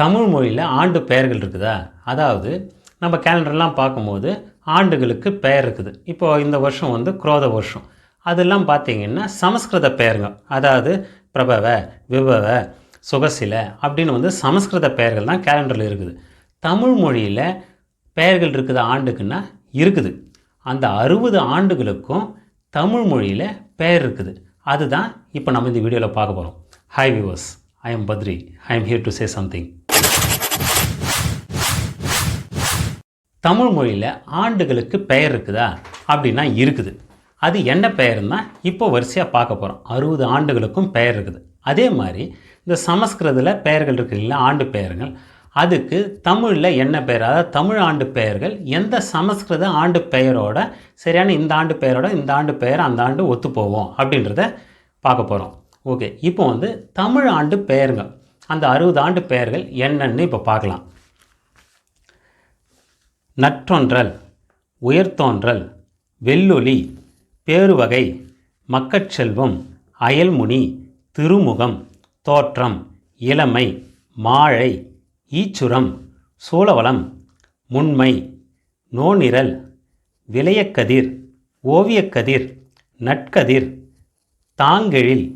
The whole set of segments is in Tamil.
தமிழ் மொழியில் ஆண்டு பெயர்கள் இருக்குதா? அதாவது நம்ம கேலண்டர்லாம் பார்க்கும்போது ஆண்டுகளுக்கு பெயர் இருக்குது. இப்போது இந்த வருஷம் வந்து குரோத வருஷம். அதெல்லாம் பார்த்தீங்கன்னா சமஸ்கிருத பெயருங்க அதாவது பிரபவ விபவ சுகசில அப்படின்னு வந்து சமஸ்கிருத பெயர்கள் தான் கேலண்டரில் இருக்குது. தமிழ் மொழியில் பெயர்கள் இருக்குது ஆண்டுக்குன்னா இருக்குது. அந்த அறுபது ஆண்டுகளுக்கும் தமிழ் மொழியில் பெயர் இருக்குது. அதுதான் இப்போ நம்ம இந்த வீடியோவில் பார்க்க போகிறோம் hi viewers I am Badri I am here to say something Tamil மொழியில் ஆண்டுகளுக்கு பெயர் இருக்குதா அப்படின்னா இருக்குது. அது என்ன பெயர்னா இப்போ வரிசையாக பார்க்க போகிறோம் அறுபது ஆண்டுகளுக்கும் பெயர் இருக்குது. அதே மாதிரி இந்த சமஸ்கிருதத்தில் பெயர்கள் இருக்குது இல்லை ஆண்டு பெயர்கள். அதுக்கு தமிழில் என்ன பெயர்? அதாவது தமிழ் ஆண்டு பெயர்கள் எந்த சமஸ்கிருத ஆண்டு பெயரோட சரியான இந்த ஆண்டு பெயரோட இந்த ஆண்டு பெயர் அந்த ஆண்டு ஒத்து போவோம் அப்படின்றத பார்க்க போகிறோம் ஓகே. இப்போ வந்து தமிழ் ஆண்டு பெயருங்க அந்த அறுபது ஆண்டு பெயர்கள் என்னன்னு இப்போ பார்க்கலாம். நற்றொன்றல் உயர்த்தோன்றல் வெல்லொலி பேருவகை மக்கட்செல்வம் அயல்முனி திருமுகம் தோற்றம் இளமை மாழை ஈச்சுரம் சூழவளம் முன்மை நோனிரல் விளையக்கதிர் ஓவியக்கதிர் நட்கதிர் தாங்கெழில்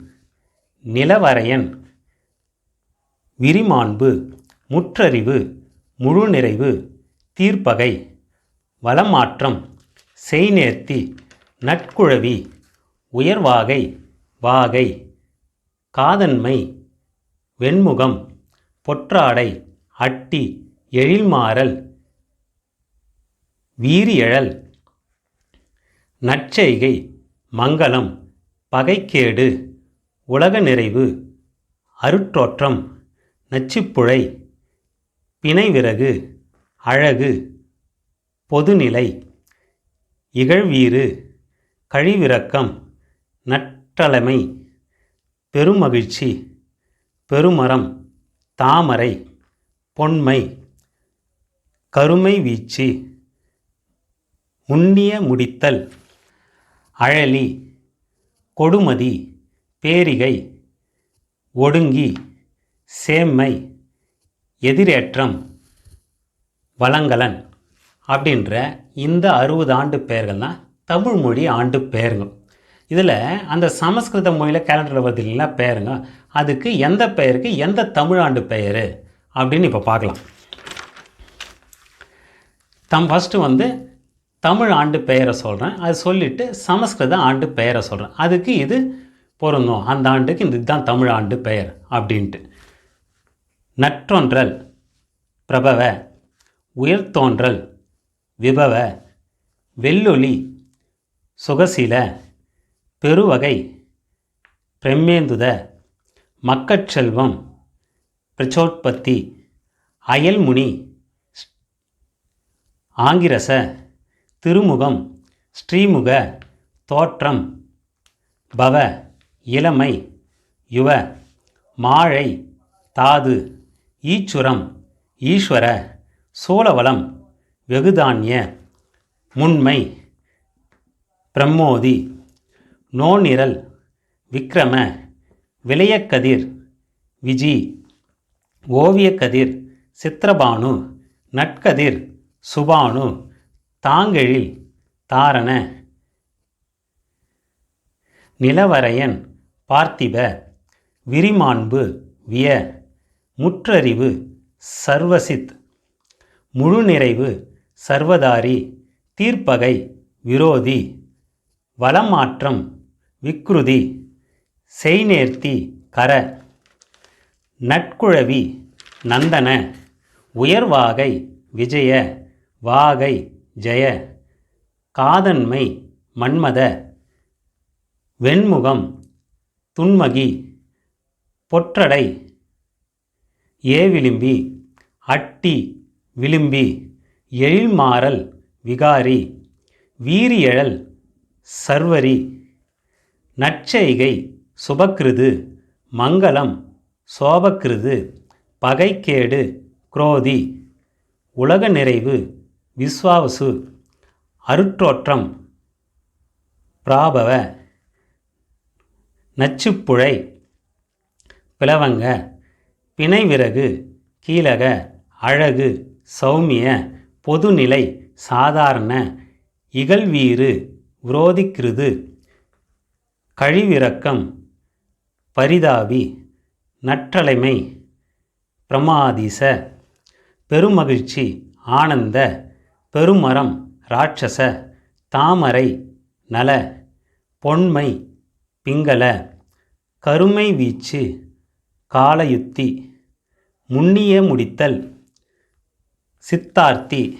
நிலவரையன் விரிமாண்பு முற்றறிவு முழுநிறைவு தீர்ப்பகை வளமாற்றம் செய்நேர்த்தி நட்குழவி உயர்வாகை வாகை காதன்மை வெண்முகம் பொற்றாடை அட்டி எழில்மாறல் வீரியழல் நற்செய்கை மங்களம் பகைக்கேடு உலக நிறைவு அருட்டோற்றம் நச்சுப்புழை பிணைவிறகு அழகு பொதுநிலை இகழ்வீறு கழிவிரக்கம் நற்றலைமை பெருமகிழ்ச்சி பெருமரம் தாமரை பொன்மை கருமை வீச்சு முன்னிய முடித்தல் அழலி கொடுமதி பேரிகை ஒடுங்கி சேம்மை எதிரேற்றம் வளங்கலன் அப்படின்ற இந்த அறுபது ஆண்டு பெயர்கள் தான் தமிழ் மொழி ஆண்டு பெயருங்க. இதில் அந்த சமஸ்கிருத மொழியில் கேலண்டரில் வருது இல்லைங்களா பெயருங்க. அதுக்கு எந்த பெயருக்கு எந்த தமிழ் ஆண்டு பெயர் அப்படின்னு இப்போ பார்க்கலாம். தம் ஃபஸ்ட்டு வந்து தமிழ் ஆண்டு பெயரை சொல்கிறேன் அது சொல்லிவிட்டு சமஸ்கிருத ஆண்டு பெயரை சொல்கிறேன் அதுக்கு இது பொருந்தும். அந்த ஆண்டுக்கு இந்த இதுதான் தமிழ் ஆண்டு பெயர் அப்படின்ட்டு. நற்றொன்றல் பிரபவ உயர்த்தோன்றல் விபவ வெள்ளொளி சுகசீல பெருவகை பிரம்மேந்துத மக்கட்செல்வம் பிரச்சோற்பத்தி அயல்முனி ஆங்கிரச திருமுகம் ஸ்ரீமுக தோற்றம் பவ இளமை யுவ மாழை தாது ஈச்சுரம் ஈஸ்வர சோழவளம் வெகுதானிய முன்மை பிரம்மோதி நோநிரல் விக்ரம விளையக்கதிர் விஜி ஓவியக்கதிர் சித்திரபானு நட்கதிர் சுபானு தாங்கெழில் தாரண நிலவரையன் பார்த்திப விரிமாண்பு விய முற்றறிவு சர்வசித் முழு நிறைவு சர்வதாரி தீர்ப்பகை விரோதி வளமாற்றம் விக்ருதி செய்நேர்த்தி கர நட்குழவி நந்தன உயர்வாகை விஜய வாகை ஜெய காதன்மை மன்மத வெண்முகம் துன்மகி பொற்றடை ஏவிளிம்பி அட்டி விளிம்பி எழில்மாறல் விகாரி வீரியழல் சர்வரி நற்செய்கை சுபக்கிருது மங்களம் சோபக்கிருது பகைக்கேடு குரோதி உலக நிறைவு விஸ்வாவசு அருற்றோற்றம் பிராபவ நச்சுப்புழை பிளவங்க பிணைவிறகு கீழக அழகு சௌமிய பொதுநிலை சாதாரண இகழ்வீறு விரோதிக்கிருது கழிவிறக்கம் பரிதாபி நற்றலைமை பிரமாதீச பெருமகிழ்ச்சி ஆனந்த பெருமரம் ராட்சச தாமரை நல பொன்மை பிங்கள கருமை வீச்சு காலயுத்தி முன்னிய முடித்தல் சித்தார்த்தி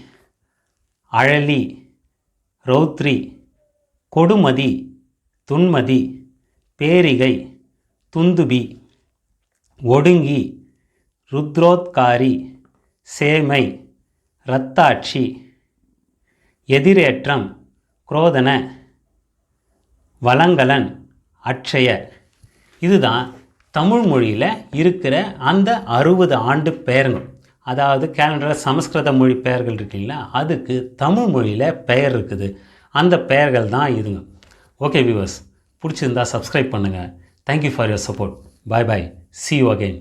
அழலி ரௌத்ரி கொடுமதி துன்மதி பேரிகை துந்துபி ஒடுங்கி ருத்ரோத்காரி சேமை இரத்தாட்சி எதிரேற்றம் குரோதன வளங்கலன் அட்சய. இதுதான் தமிழ் மொழியில் இருக்கிற அந்த அறுபது ஆண்டு பெயர்கள் அதாவது கேலண்டரில் சமஸ்கிருத மொழி பெயர்கள் இருக்குங்களா அதுக்கு தமிழ் மொழியில் பெயர் இருக்குது. அந்த பெயர்கள் தான் இதுங்க. ஓகே வியூவர்ஸ் பிடிச்சிருந்தா சப்ஸ்கிரைப் பண்ணுங்கள் thank you for your support bye bye see you again